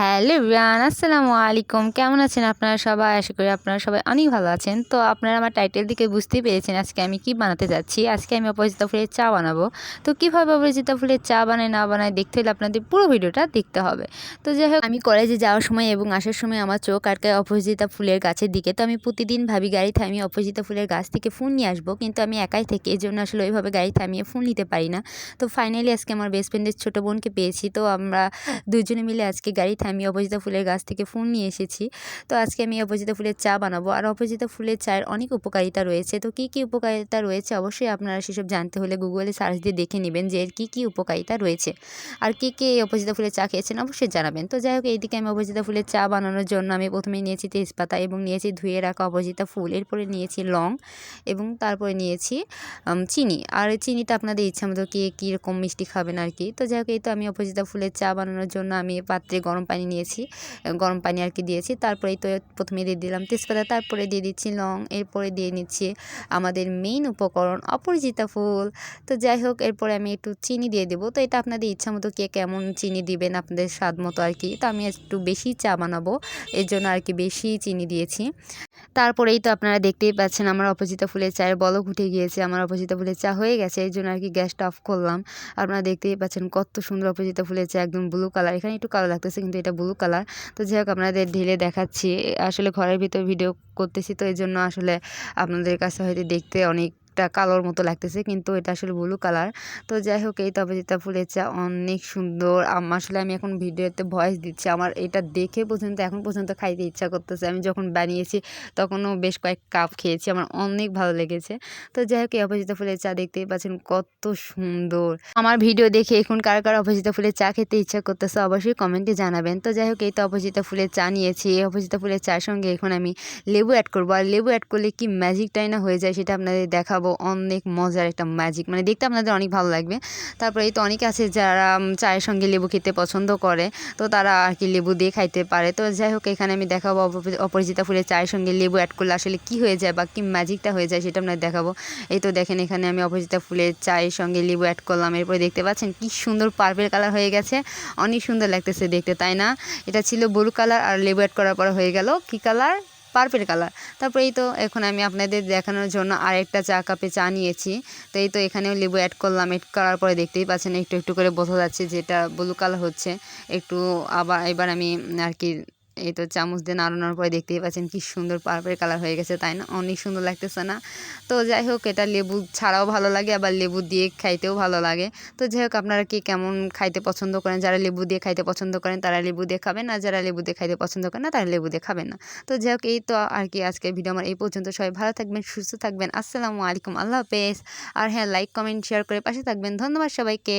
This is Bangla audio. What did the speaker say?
হ্যালো রিয়ান আসসালামু আলাইকুম। কেমন আছেন আপনারা সবাই? আশা করি আপনারা সবাই অনেক ভালো আছেন। তো আপনারা আমার টাইটেল দিকে বুঝতেই পেরেছেন আজকে আমি কি বানাতে যাচ্ছি। আজকে আমি অপরাজিতা ফুলের চা বানাবো। তো কীভাবে অপরাজিতা ফুলের চা বানায়, না বানায় দেখতে হলে আপনাদের পুরো ভিডিওটা দেখতে হবে। তো যাই হোক, আমি কলেজে যাওয়ার সময় এবং আসার সময় আমার চোখ আটকায় অপরাজিতা ফুলের গাছের দিকে। তো আমি প্রতিদিন ভাবি গাড়ি থামিয়ে অপরাজিতা ফুলের গাছ থেকে ফুল নিয়ে আসব। কিন্তু আমি একাই থেকে এই জন্য আসলে ওইভাবে গাড়ি থামিয়ে ফুল নিতে পারি না। তো ফাইনালি আজকে আমার বেস্ট ফ্রেন্ডের ছোটো বোনকে পেয়েছি। তো আমরা দুজনে মিলে আজকে গাড়ি থামিয়ে অপরাজিতা ফুলের গাছ থেকে ফুল নিয়ে এসেছি। তো আজকে আমি অপরাজিতা ফুলের চা বানাবো। আর অপরাজিতা ফুলের চায়ের অনেক উপকারিতা রয়েছে। তো কী কী উপকারিতা রয়েছে অবশ্যই আপনারা সেসব জানতে হলে গুগলে সার্চ দিয়ে দেখে নেবেন যে এর কী কী উপকারিতা রয়েছে। আর কী কী এই অপরাজিতা ফুলের চা খেয়েছেন অবশ্যই জানাবেন। তো যাই হোক, এইদিকে আমি অপরাজিতা ফুলের চা বানানোর জন্য আমি প্রথমে নিয়েছি তেজপাতা এবং নিয়েছি ধুয়ে রাখা অপরাজিতা ফুল। এরপরে নিয়েছি লং এবং তারপরে নিয়েছি চিনি। আর চিনিটা আপনাদের ইচ্ছা মতো কে কীরকম মিষ্টি খাবেন আর কি। তো যাই হোক, এই তো আমি অপরাজিতা ফুলের চা বানানোর জন্য আমি পাত্রে গরম পানি নিয়েছি গরম পানি আর কি দিয়েছি। তারপরে তো প্রথমে দিয়ে দিলাম তেজপাতা, তারপরে দিয়ে দিচ্ছি লং, এরপরে দিয়ে নিচ্ছি আমাদের মেইন উপকরণ অপরিচিতা ফুল। তো যাই হোক, এরপরে আমি একটু চিনি দিয়ে দেবো। তো এটা আপনাদের ইচ্ছা মতো কে কেমন চিনি দিবেন, আপনাদের স্বাদ মতো আর কি তো আমি একটু বেশি চা বানাবো, এর জন্য আর কি বেশি চিনি দিয়েছি। তারপরেই তো আপনারা দেখতেই পাচ্ছেন আমার অপরাজিতা ফুলের চায়ের বলক উঠে গিয়েছে, আমার অপরাজিতা ফুলের চা হয়ে গেছে, এই জন্য আর কি গ্যাসটা অফ করলাম। আপনারা দেখতেই পাচ্ছেন কত সুন্দর অপরাজিতা ফুলের চা, একদম ব্লু কালার এখানে একটু কালো লাগতেছে, কিন্তু এটা ব্লু কালার তো যাই হোক, আপনাদের ঢেলে দেখাচ্ছি। আসলে ঘরের ভিতর ভিডিও করতেছি তো এই জন্য আসলে আপনাদের কাছে হয়তো দেখতে অনেকটা কালোর মতো লাগতেছে, কিন্তু এটা আসলে ব্লু কালার তো যাই হোক, এই তপজিতা ফুলের চা অনেক সুন্দর। আসলে আমি এখন ভিডিওতে ভয়েস দিচ্ছি। আমার এটা দেখে পর্যন্ত, এখন পর্যন্ত খাইতে ইচ্ছা করতেছে। আমি যখন বানিয়েছি, তখনও বেশ কয়েক কাপ খেয়েছি। আমার অনেক ভালো লেগেছে। তো যাই হোক, এই অপরাজিতা ফুলের চা দেখতেই পাচ্ছেন কত সুন্দর। আমার ভিডিও দেখে এখন কার কার অপরাজিতা ফুলের চা খেতে ইচ্ছা করতেছে, অবশ্যই কমেন্টে জানাবেন। তো যাই হোক, এই তো অপরাজিতা ফুলের চা নিয়েছি। এই অপরাজিতা ফুলের চার সঙ্গে এখন আমি লেবু অ্যাড করব। আর লেবু অ্যাড করলে কি ম্যাজিকটাই না হয়ে যায়, সেটা আপনাদের দেখাবো। অনেক মজার একটা ম্যাজিক মানে দেখতে আপনাদের অনেক ভালো লাগবে। তারপরে এই তো অনেকে আছে যারা চায়ের সঙ্গে লেবু খেতে পছন্দ করে, তো তারা আর কি লেবু দিয়ে খাইতে পারে। তো যাই হোক, এখানে আমি দেখাবো অপ- অপরাজিতা ফুলের চায়ের সঙ্গে লেবু অ্যাড করলে আসলে কি হয়ে যায় বা কি ম্যাজিকটা হয়ে যায় সেটা আপনাদের দেখাবো। এই তো দেখেন, এখানে আমি অপরাজিতা ফুলের চায়ের সঙ্গে লেবু অ্যাড করলাম। এরপরে দেখতে পাচ্ছেন কি সুন্দর পার্পেল কালার হয়ে গেছে। অনেক সুন্দর লাগতেছে দেখতে, তাই না? এটা ছিল ব্লু কালার আর লেবু অ্যাড করার পর হয়ে গেল কি কালার পার্পেল কালার। তারপরে এই তো এখন আমি আপনাদের দেখানোর জন্য আরেকটা চা কাপে চা নিয়েছি। তো এই তো এখানেও লেবু অ্যাড করলাম। এড করার পরে দেখতেই পাচ্ছেন, একটু একটু করে বোঝা যাচ্ছে যেটা ব্লু কালার হচ্ছে। একটু আবার, এবার আমি আর কি এই তো চামচ দিয়ে নাড়ানোর পরে দেখতেই পাচ্ছেন কি সুন্দর পার্পেল কালার হয়ে গেছে, তাই না? অনেক সুন্দর লাগতেছে না? তো যাই হোক, এটা লেবু ছাড়াও ভালো লাগে, আবার লেবু দিয়ে খাইতেও ভালো লাগে। তো যাই হোক, আপনারা কি কেমন খাইতে পছন্দ করেন? যারা লেবু দিয়ে খাইতে পছন্দ করেন, তারা লেবু দিয়ে খাবেন, আর যারা লেবু দিয়ে খাইতে পছন্দ করেন না, তারা লেবু দিয়ে খাবেন না। তো যাই হোক, এই তো আর কি আজকের ভিডিও আমার এই পর্যন্ত। সবাই ভালো থাকবেন, সুস্থ থাকবেন। আসসালামু আলাইকুম, আল্লাহ হাফেজ। আর হ্যাঁ লাইক কমেন্ট শেয়ার করে পাশে থাকবেন। ধন্যবাদ সবাইকে।